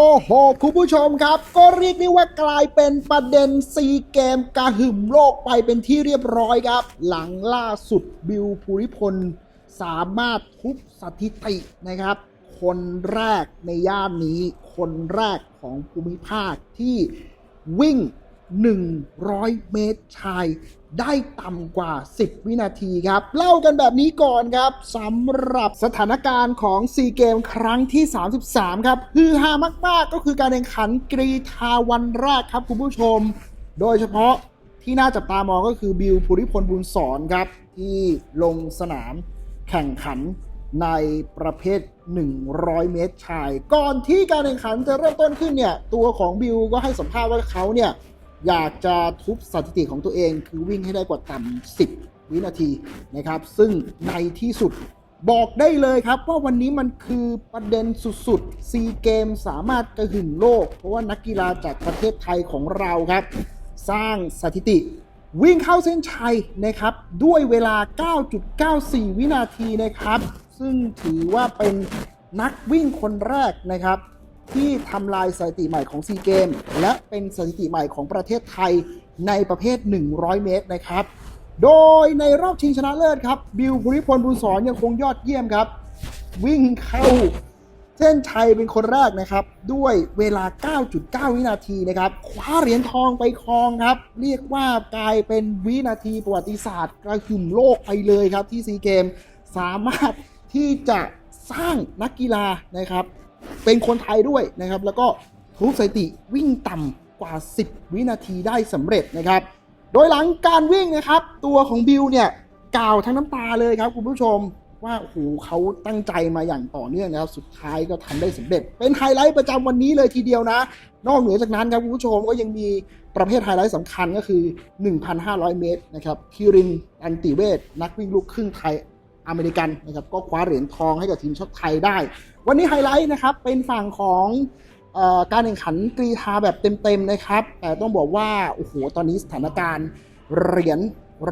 อ้โห คุณผู้ชมครับ ก็เรียกได้ว่ากลายเป็นประเด็นซีเกมกระหึ่มโลกไปเป็นที่เรียบร้อยครับ หลังล่าสุดบิวภูริพล สามารถทุบสถิตินะครับ คนแรกในย่านนี้ คนแรกของภูมิภาคที่วิ่ง 100 เมตรชายได้ต่ำกว่า 10 วินาทีครับ เล่ากันแบบนี้ก่อนครับสำหรับสถานการณ์ของซีเกมครั้งที่ 33 ครับฮือฮามาก ๆ ก็คือการแข่งขันกรีธาวันแรกครับคุณผู้ชม โดยเฉพาะที่น่าจับตามองก็คือบิวภูริพลบุญสอนครับ ที่ลงสนามแข่งขันในประเภท 100 เมตรชาย ก่อนที่การแข่งขันจะเริ่มต้นขึ้นเนี่ย ตัวของบิวก็ให้สัมภาษณ์ว่าเขาเนี่ย อยากจะทุบสถิติของตัวเอง คือวิ่งให้ได้กว่าต่ำ10 วินาทีนะครับ ซึ่งในที่สุดบอกได้เลยครับว่าวันนี้มันคือประเด็นสุดๆซีเกมสามารถกระหึ่มโลก เพราะว่านักกีฬาจากประเทศไทยของเราครับ สร้างสถิติวิ่งเข้าเส้นชัยนะครับ ด้วยเวลา 9.94 วินาทีนะครับ ซึ่งถือว่าเป็นนักวิ่งคนแรกนะครับ ที่ทำลายสถิติใหม่ของซีเกมและเป็นสถิติใหม่ของประเทศไทยในประเภท 100 เมตรนะครับ โดยในรอบชิงชนะเลิศครับ บิวภูริพลบุญสอนยังคงยอดเยี่ยมครับ วิ่งเข้าเส้นชัยเป็นคนแรกนะครับ ด้วยเวลา 9.9 วินาทีนะครับคว้าเหรียญทองไปครองครับ เรียกว่ากลายเป็นวินาทีประวัติศาสตร์กระหึ่มโลกไปเลยครับที่ซีเกมสามารถที่จะสร้างนักกีฬานะครับ เป็นคนไทยด้วยนะครับ แล้วก็ทุบสถิติวิ่งต่ำกว่า 10 วินาทีได้สำเร็จนะครับ โดยหลังการวิ่งนะครับ ตัวของบิวเนี่ยกล่าวทั้งน้ำตาเลยครับคุณผู้ชมว่าโอ้โหเขาตั้งใจมาอย่างต่อเนื่องนะครับ สุดท้ายก็ทำได้สำเร็จ เป็นไฮไลท์ประจำวันนี้เลยทีเดียวนะ นอกเหนือจากนั้นครับคุณผู้ชมก็ยังมีประเภทไฮไลท์สำคัญก็คือ 1,500 เมตรนะครับคิรินอันติเวศนักวิ่งลูกครึ่งไทย อเมริกันนะครับก็คว้าเหรียญทองให้กับทีมชาติไทยได้ วันนี้ไฮไลท์นะครับเป็นฝั่งของออการแข่งขันกรีธาแบบเต็มๆนะครับ แต่ต้องบอกว่าโอ้โหตอนนี้สถานการณ์เหรียญ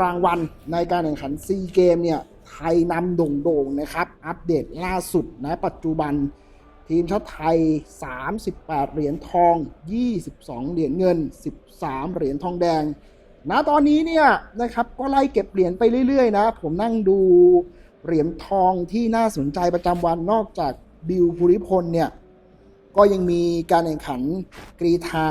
รางวัลในการแข่งขันซีเกมเนี่ยไทยนำโด่งๆนะครับ อัปเดตล่าสุดนะปัจจุบันทีมชาติไทย 38 เหรียญทอง 22 เหรียญเงิน 13 เหรียญทองแดง ณตอนนี้เนี่ยนะครับก็ไล่เก็บเหรียญไปเรื่อยๆนะ ผมนั่งดูเหรียญทองที่น่าสนใจประจำวันนอกจากบิวภูริพลเนี่ยก็ยังมีการแข่งขันกรีธา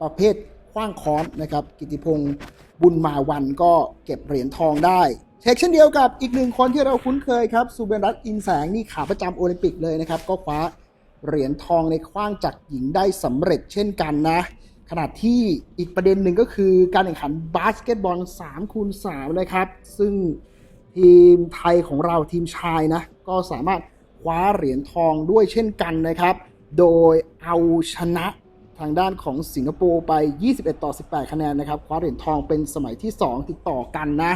ประเภทคว้างค้อนนะครับ กิติพงศ์บุญมาวันก็เก็บเหรียญทองได้เช็คเช่นเดียวกับอีกหนึ่งคนที่เราคุ้นเคยครับสุเบนรัตอินแสงนี่ขาประจำโอลิมปิกเลยนะครับ ก็คว้าเหรียญทองในคว้างจักรหญิงได้สำเร็จเช่นกันนะ ขณะที่อีกประเด็นหนึ่งก็คือการแข่งขันบาสเกตบอล3คูณ3นะครับ ซึ่งทีมไทยของเราทีมชายนะ ก็สามารถคว้าเหรียญทองด้วยเช่นกันนะครับ โดยเอาชนะทางด้านของสิงคโปร์ไป 21 ต่อ 18 คะแนนนะครับ คว้าเหรียญทองเป็นสมัยที่ 2 ติดต่อกันนะ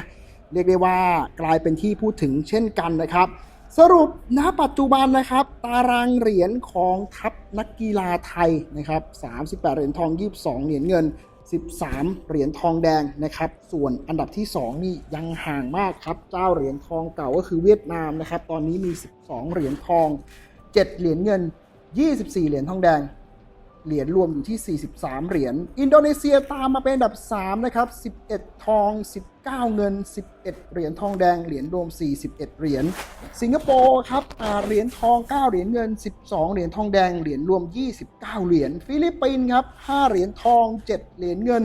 เรียกได้ว่ากลายเป็นที่พูดถึงเช่นกันนะครับ สรุปณปัจจุบันนะครับ ตารางเหรียญของทัพนักกีฬาไทยนะครับ38 เหรียญทอง 22 เหรียญเงิน 13 เหรียญทองแดงนะครับ ส่วนอันดับที่ 2 นี่ยังห่างมากครับ เจ้าเหรียญทองเก่าก็คือเวียดนามนะครับ ตอนนี้มี 12 เหรียญทอง 7 เหรียญเงิน 24 เหรียญทองแดง เหรียญรวมอยู่ที่ 43 เหรียญ อินโดนีเซียตามมาเป็นอันดับ 3 นะครับ 11 ทอง 19 เงิน 11 เหรียญทองแดง เหรียญรวม 41 เหรียญ สิงคโปร์ครับเหรียญทอง 9 เหรียญเงิน 12 เหรียญทองแดง เหรียญรวม 29 เหรียญ ฟิลิปปินส์ครับ 5 เหรียญทอง 7 เหรียญเงิน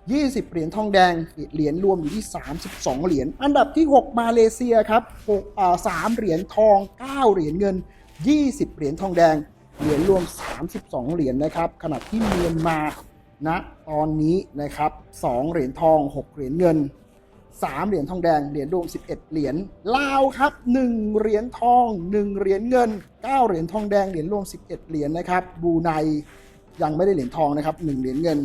20 เหรียญทองแดง เหรียญรวมอยู่ที่ 32 เหรียญ อันดับที่ 6 มาเลเซียครับ6อ่า3เหรียญทอง 9 เหรียญเงิน 20 เหรียญทองแดง เหรียญรวม 32 เหรียญนะครับ ขณะที่เมียนมาณตอนนี้นะครับ2เหรียญทอง 6 เหรียญเงิน 3 เหรียญทองแดง เหรียญรวม 11 เหรียญ ลาวครับ 1 เหรียญทอง 1 เหรียญเงิน 9 เหรียญทองแดง เหรียญรวม 11 เหรียญนะครับ บูไนยังไม่ได้เหรียญทองนะครับ 1 เหรียญเงิน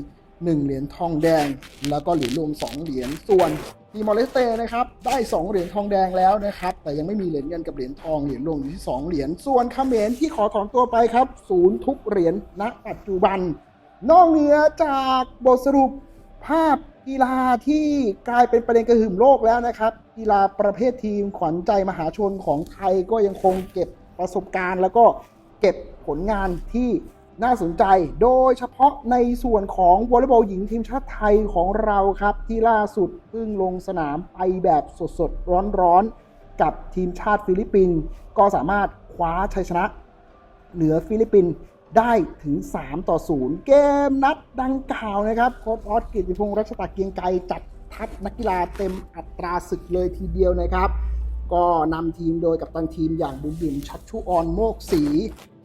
1 เหรียญทองแดง แล้วก็เหรียญรวม 2 เหรียญส่วนทีมอร์เลสเตนะครับได้ 2 เหรียญทองแดงแล้วนะครับ แต่ยังไม่มีเหรียญเงินกับเหรียญทองเหรียญรวมอยู่ที่ 2 เหรียญส่วนคาเมรที่ขอถอนตัวไปครับศูนย์ทุกเหรียญณปัจจุบัน นอกเหนือจากบทสรุปภาพกีฬาที่กลายเป็นประเด็นกระหึ่มโลกแล้วนะครับ กีฬาประเภททีมขวัญใจมหาชนของไทยก็ยังคงเก็บประสบการณ์ แล้วก็เก็บผลงานที่ น่าสนใจโดยเฉพาะในส่วนของวอลเลย์บอลหญิงทีมชาติไทยของเราครับ ที่ล่าสุดเพิ่งลงสนามไปแบบสดๆ ร้อนๆ กับทีมชาติฟิลิปปินส์ก็สามารถคว้าชัยชนะ เหนือฟิลิปปินส์ได้ถึง 3 ต่อ 0 เกมนัดดังกล่าวนะครับ โค้ชออสกิติพงษ์รัชตะเกียงไกรจัดทัพนักกีฬาเต็มอัตราศึกเลยทีเดียวนะครับ ก็นำทีมโดยกับตันทีมอย่างบุ๋มบิ๋มชัดชุออนโมกศี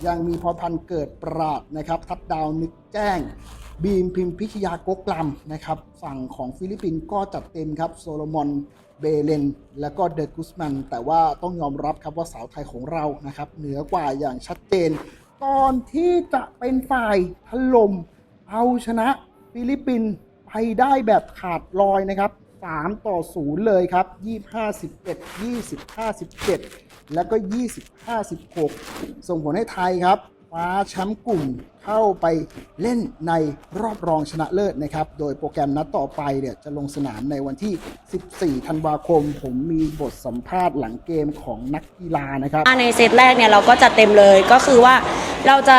ยังมีพอพันเกิดปราดนะครับ ทัดดาวนึกแจ้ง บีมพิมพิชยากกลำนะครับ ฝั่งของฟิลิปปินส์ก็จัดเต็มครับ โซโลมอนเบเลน แล้วก็เดอร์กุสมัน แต่ว่าต้องยอมรับครับว่าสาวไทยของเรานะครับ เหนือกว่าอย่างชัดเจน ก่อนที่จะเป็นฝ่ายถล่มเอาชนะฟิลิปปินส์ไปได้แบบขาดลอยนะครับ 3 ต่อ 0 เลยครับ 25 11 25 17 แล้วก็ 25 16 ส่งผลให้ไทยครับคว้าแชมป์กลุ่มเข้าไปเล่นในรอบรองชนะเลิศนะครับ โดยโปรแกรมนัดต่อไปเนี่ยจะลงสนามในวันที่ 14 ธันวาคม ผมมีบทสัมภาษณ์หลังเกมของนักกีฬานะครับ ในเซตแรกเนี่ยเราก็จัดเต็มเลยก็คือว่าเราจะ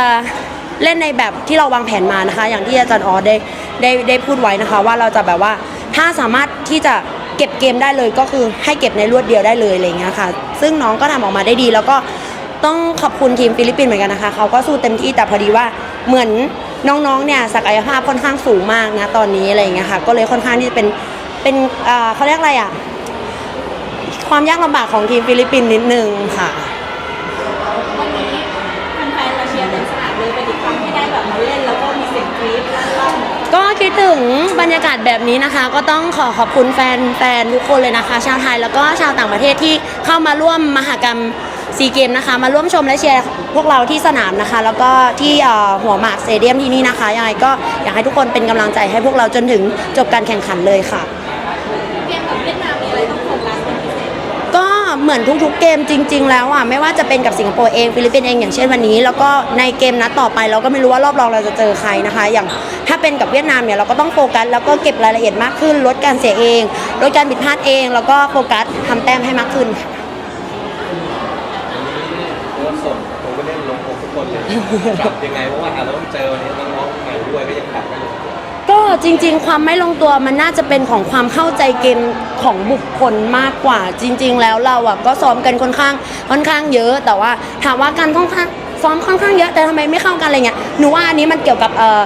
เล่นในแบบที่เราวางแผนมานะคะ อย่างที่อาจารย์ออสได้ได้ได้พูดไว้นะคะ ว่าเราจะแบบว่า ถ้าสามารถที่จะเก็บเกมได้เลยก็คือให้เก็บในรวดเดียวได้เลยอะไรเงี้ยค่ะ ซึ่งน้องก็ทำออกมาได้ดี แล้วก็ต้องขอบคุณทีมฟิลิปปินส์เหมือนกันนะคะเขาก็สู้เต็มที่แต่พอดีว่าเหมือนน้องๆเนี่ยศักยภาพค่อนข้างสูงมากนะตอนนี้อะไรเงี้ยค่ะ ก็เลยค่อนข้างที่จะเป็นเป็นเขาเรียกอะไรอะความยากลำบากของทีมฟิลิปปินส์นิดนึงค่ะวันนี้แฟนๆมาเชียร์เต็มสนามเลยเป็นอีกครั้งที่ได้แบบมาเล่นแล้วก็มีเสียงกรี๊ด ก็คิดถึงบรรยากาศแบบนี้นะคะ ก็ต้องขอขอบคุณแฟนแฟนทุกคนเลยนะคะ ชาวไทยแล้วก็ชาวต่างประเทศที่เข้ามาร่วมมหกรรมซีเกมนะคะ มาร่วมชมและเชียร์พวกเราที่สนามนะคะ แล้วก็ที่หัวหมากสเตเดียมที่นี่นะคะยังไงก็อยากให้ทุกคนเป็นกำลังใจให้พวกเราจนถึงจบการแข่งขันเลยค่ะ มือนทุกๆเกมจริง ๆ แล้วอะไม่ว่าจะเป็นกับสิงคโปร์เองฟิลิปปินส์เองอย่างเช่นวันนี้ แล้วก็ในเกมนัดต่อไปเราก็ไม่รู้ว่ารอบรองเราจะเจอใครนะคะ อย่างถ้าเป็นกับเวียดนามเนี่ยเราก็ต้องโฟกัสแล้วก็เก็บรายละเอียดมากขึ้น ลดการเสียเอง ลดการผิดพลาดเอง แล้วก็โฟกัสทำแต้มให้มากขึ้นค่ะโค้ชส่งผมก็เล่นลงทุกคนเลยปรับยังไงเพราะว่าเราต้องเจอวันนี้น้องๆใหม่ด้วยก็ยังปรับ จริง ๆ ความไม่ลงตัวมันน่าจะเป็นของความเข้าใจเกมของบุคคลมากกว่า จริง ๆ แล้วเราอะก็ซ้อมกันค่อนข้างค่อนข้างเยอะ แต่ว่าถามว่าการค่อนข้างซ้อมค่อนข้างเยอะแต่ทำไมไม่เข้ากันอะไรเงี้ยหนูว่าอันนี้มันเกี่ยวกับเอ่อ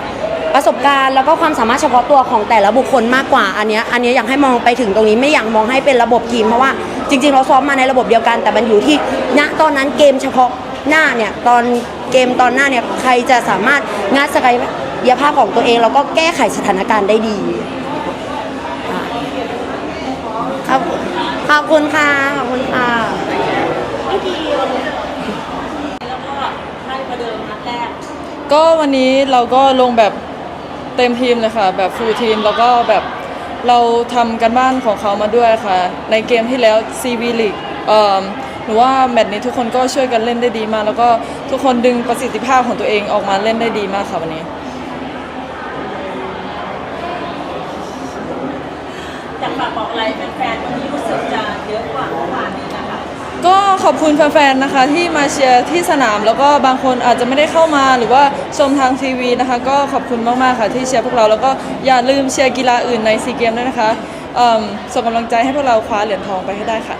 ประสบการณ์แล้วก็ความสามารถเฉพาะตัวของแต่ละบุคคลมากกว่าอันเนี้ยอันเนี้ยอยากให้มองไปถึงตรงนี้ไม่อยากมองให้เป็นระบบทีมเพราะว่าจริง ๆ เราซ้อมมาในระบบเดียวกัน แต่มันอยู่ที่ณตอนนั้นเกมเฉพาะหน้าเนี่ยตอนเกมตอนหน้าเนี่ยใครจะสามารถงัดศักย ภาพของตัวเองแล้วก็แก้ไขสถานการณ์ได้ดีค่ะครับขอบคุณค่ะ ขอบคุณค่ะวิธีวันนี้แล้วก็ให้ประเดิมนัดแรก ก็วันนี้เราก็ลงแบบเต็มทีมเลยค่ะ แบบฟูลทีมแล้วก็แบบเราทำกันบ้านของเขามาด้วยค่ะ ในเกมที่แล้ว CV League เอ่อหนูว่าแมตช์นี้ทุกคนก็ช่วยกันเล่นได้ดีมากแล้วก็ทุกคนดึงประสิทธิภาพของตัวเองออกมาเล่นได้ดีมากค่ะวันนี้ อยากฝากบอกอะไรแฟนๆวันนี้รู้สึกจะเยอะกว่าเมื่อวานนี้นะคะ ก็ขอบคุณแฟนๆ นะคะที่มาเชียร์ที่สนาม แล้วก็บางคนอาจจะไม่ได้เข้ามาหรือว่าชมทางทีวีนะคะ ก็ขอบคุณมากๆ ค่ะที่เชียร์พวกเรา แล้วก็อย่าลืมเชียร์กีฬาอื่นในซีเกมด้วยนะคะเอิ่มส่งกำลังใจให้พวกเราคว้าเหรียญทองไปให้ได้ค่ะ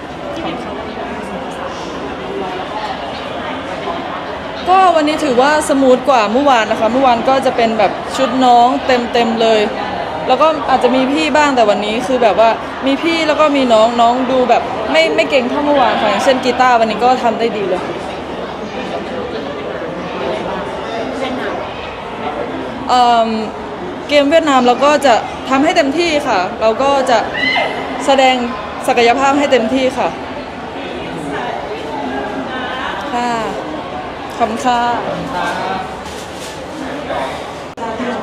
ก็วันนี้ถือว่าสมูทกว่าเมื่อวานนะคะ เมื่อวานก็จะเป็นแบบชุดน้องเต็มเต็มๆเลย แล้วก็อาจจะมีพี่บ้างแต่วันนี้คือแบบว่ามีพี่แล้วก็มีน้องน้องดูแบบไม่ไม่เก่งเท่าเมื่อวานค่ะอย่างเช่นกีตาร์วันนี้ก็ทำได้ดีเลยเอิ่มเกมเวียดนามเราก็จะทำให้เต็มที่ค่ะ เราก็จะแสดงศักยภาพให้เต็มที่ค่ะค่ะขอบคุณค่ะ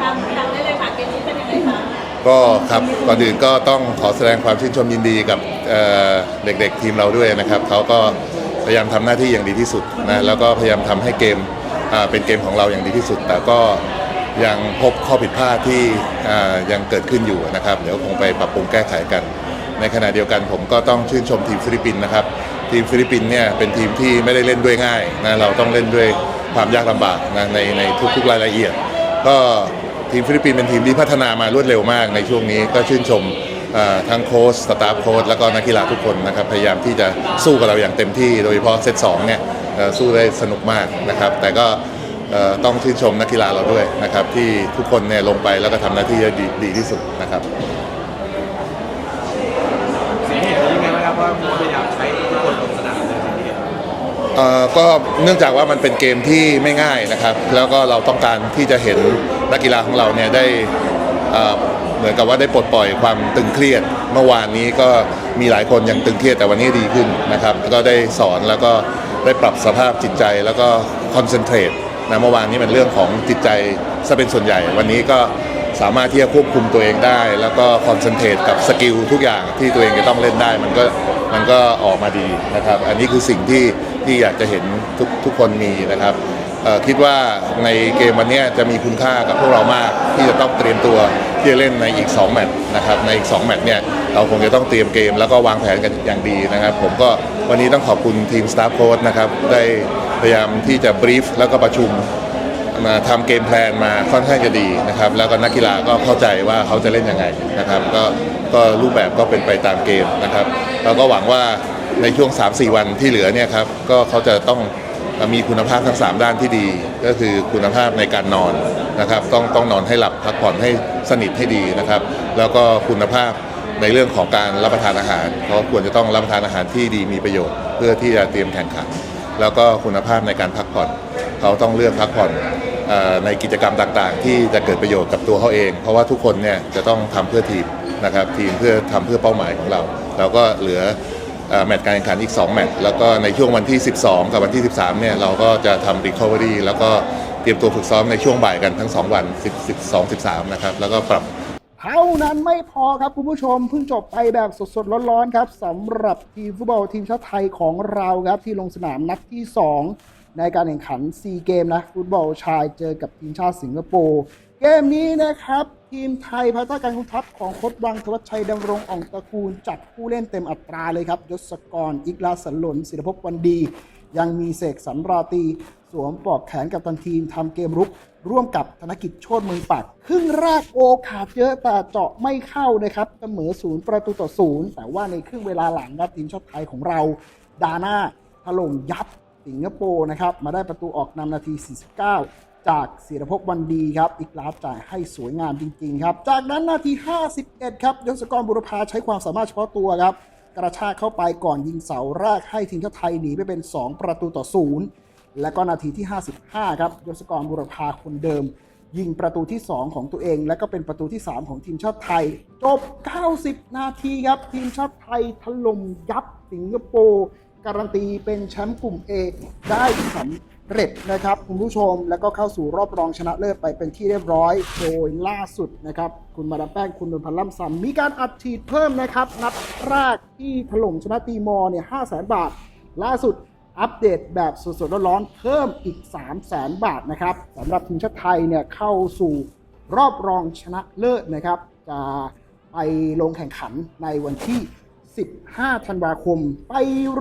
ทางดังได้เลยค่ะเกมนี้เป็นยังไงคะ ก็ครับก่อนอื่นก็ต้องขอแสดงความชื่นชมยินดีกับเอ่อเด็กๆทีมเราด้วยนะครับเขาก็พยายามทำหน้าที่อย่างดีที่สุดนะแล้วก็พยายามทำให้เกมอ่าเป็นเกมของเราอย่างดีที่สุด แต่ก็ยังพบข้อผิดพลาดที่อ่ายังเกิดขึ้นอยู่นะครับ เดี๋ยวคงไปปรับปรุงแก้ไขกัน ในขณะเดียวกันผมก็ต้องชื่นชมทีมฟิลิปปินส์นะครับ ทีมฟิลิปปินส์เนี่ยเป็นทีมที่ไม่ได้เล่นด้วยง่ายนะเราต้องเล่นด้วยความยากลำบากนะในในทุกๆรายละเอียด ก็ ทีมฟิลิปปินส์เป็นทีมที่พัฒนามารวดเร็วมากในช่วงนี้ก็ชื่นชมเอ่อทั้งโค้ชสตาฟโค้ชแล้วก็นักกีฬาทุกคนนะครับพยายามที่จะสู้กับเราอย่างเต็มที่ โดยเฉพาะเซตสองเนี่ยเอ่อสู้ได้สนุกมากนะครับ แต่ก็เอ่อต้องชื่นชมนักกีฬาเราด้วยนะครับ ที่ทุกคนเนี่ยลงไปแล้วก็ทำหน้าที่ได้ดีดีที่สุดนะครับสิ่งที่เห็นเป็นยังไงบ้างครับว่าพยายามใช้ทุกคนลงสนามเลยสิ่งที่เห็นเอ่อก็เนื่องจากว่ามันเป็นเกมที่ไม่ง่ายนะครับ แล้วก็เราต้องการที่จะเห็น นักกีฬาของเราเนี่ยได้เหมือนกับว่าได้ปลดปล่อยความตึงเครียด เมื่อวานนี้ก็มีหลายคนยังตึงเครียดแต่วันนี้ดีขึ้นนะครับก็ได้สอนแล้วก็ได้ปรับสภาพจิตใจแล้วก็คอนเซนเทรตนะเมื่อวานนี้เป็นเรื่องของจิตใจซะเป็นส่วนใหญ่ วันนี้ก็สามารถที่จะควบคุมตัวเองได้ แล้วก็คอนเซนเทรตกับสกิลทุกอย่างที่ตัวเองจะต้องเล่นได้ มันก็มันก็ออกมาดีนะครับ อันนี้คือสิ่งที่ที่อยากจะเห็นทุกทุกคนมีนะครับ คิดว่าในเกมวันนี้จะมีคุณค่ากับพวกเรามากที่จะต้องเตรียมตัวที่จะเล่นในอีก 2 แมตช์นะครับในอีก 2 แมตช์เนี่ยเราคงจะต้องเตรียมเกมแล้วก็วางแผนกันอย่างดีนะครับ ผมก็วันนี้ต้องขอบคุณทีมสตาฟโค้ชนะครับได้พยายามที่จะบรีฟแล้วก็ประชุมมาทำเกมแพลนมาค่อนข้างจะดีนะครับ แล้วก็นักกีฬาก็เข้าใจว่าเขาจะเล่นยังไงนะครับ ก็ก็รูปแบบก็เป็นไปตามเกมนะครับเราก็หวังว่าในช่วง 3-4 วันที่เหลือเนี่ยครับก็เขาจะต้อง มีคุณภาพทั้ง 3 ด้านที่ดี ก็คือคุณภาพในการนอนนะครับ ต้องต้องนอนให้หลับพักผ่อนให้สนิทให้ดีนะครับ แล้วก็คุณภาพในเรื่องของการรับประทานอาหารเขาควรจะต้องรับประทานอาหารที่ดีมีประโยชน์ เพื่อที่จะเตรียมแข่งขัน แล้วก็คุณภาพในการพักผ่อนเขาต้องเลือกพักผ่อนในกิจกรรมต่างๆ ที่จะเกิดประโยชน์กับตัวเขาเอง เพราะว่าทุกคนเนี่ยจะต้องทำเพื่อทีมนะครับทีมเพื่อทำเพื่อเป้าหมายของเรา เราก็เหลือ แมตช์การแข่งขันอีก 2 แมตช์แล้วก็ในช่วงวันที่ 12 กับวันที่ 13 เนี่ย เราก็จะทำ recovery แล้วก็เตรียมตัวฝึกซ้อมในช่วงบ่ายกันทั้ง 2 วัน10 12 13 นะครับ แล้วก็ปรับเท่านั้นไม่พอครับคุณผู้ชมเพิ่งจบไปแบบสดๆร้อนๆครับสำหรับทีมฟุตบอลทีมชาติไทยของเราครับที่ลงสนามนัดที่ 2 ในการแข่งขันซีเกมนะฟุตบอลชายเจอกับทีมชาติสิงคโปร์ เกมนี้นะครับทีมไทยภายใต้การคุมทัพของโค้ชวังธวัชชัยดำรงอ่องตระกูล จัดผู้เล่นเต็มอัตราเลยครับยศกรอิกลาสันหลนศิรภพวันดี ยังมีเสกสรรราตี สวมปลอกแขนกับตันทีมทำเกมรุก ร่วมกับธนกิจโชติเมืองปักครึ่งแรกโอขาดเยอะแต่เจาะไม่เข้านะครับเสมอศูนย์ประตูต่อศูนย์แต่ว่าในครึ่งเวลาหลังครับทีมชาติไทยของเรา ดาน่าถล่มยับสิงคโปร์นะครับมาได้ประตูออกนำนาที 49 จากศิรภพวันดีครับ อีกลาฟจ่ายให้สวยงามจริง ๆ ครับ จากนั้นนาที 51 ครับยศกรบุรพาใช้ความสามารถเฉพาะตัวครับ กระชากเข้าไปก่อนยิงเสาแรกให้ทีมชาติไทยหนีไปเป็น 2 ประตูต่อศูนย์และก็นาทีที่ 55 ครับยศกรบุรพาคนเดิม ยิงประตูที่ 2 ของตัวเอง และก็เป็นประตูที่ 3 ของทีมชาติไทย จบ 90 นาทีครับ ทีมชาติไทยถล่มยับสิงคโปร์การันตีเป็นแชมป์กลุ่ม A ได้สำ เร็จนะครับคุณผู้ชมแล้วก็เข้าสู่รอบรองชนะเลิศไปเป็นที่เรียบร้อย โดยล่าสุดนะครับ คุณมาดามแป้งคุณนนพันล่ำซำมีการอัดฉีดเพิ่มนะครับ นัดแรกที่ถล่มชนะตีมอร์เนี่ย5 0 0 0 0 0บาท ล่าสุดอัปเดตแบบสดๆร้อนๆเพิ่มอีก 3 0 0แสนบาทนะครับสำหรับทีมชาติไทยเนี่ยเข้าสู่รอบรองชนะเลิศนะครับ จะไปลงแข่งขันในวันที่ 15 ธันวาคม ไป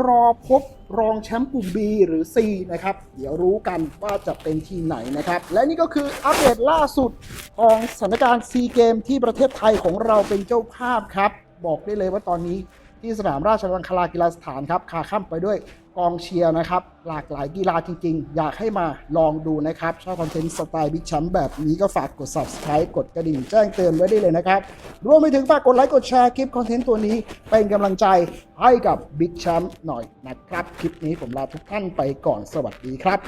รอพบรองแชมป์กลุ่ม B หรือ C นะครับ เดี๋ยวรู้กันว่าจะเป็นทีมไหนนะครับ และนี่ก็คืออัปเดตล่าสุดของสถานการณ์ซีเกมที่ประเทศไทยของเราเป็นเจ้าภาพครับ บอกได้เลยว่าตอนนี้ที่สนามราชบังคลากีฬาสถานครับขาข้ามไปด้วย กองเชียร์นะครับ หลากหลายกีฬาจริงๆ อยากให้มาลองดูนะครับชอบคอนเทนต์สไตล์บิ๊กแชมป์แบบนี้ก็ฝากกด subscribe กดกระดิ่งแจ้งเตือนไว้ได้เลยนะครับ รวมไปถึงฝากกดไลค์กดแชร์คลิปคอนเทนต์ตัวนี้ เป็นกำลังใจให้กับบิ๊กแชมป์หน่อยนะครับ คลิปนี้ผมลาทุกท่านไปก่อนสวัสดีครับ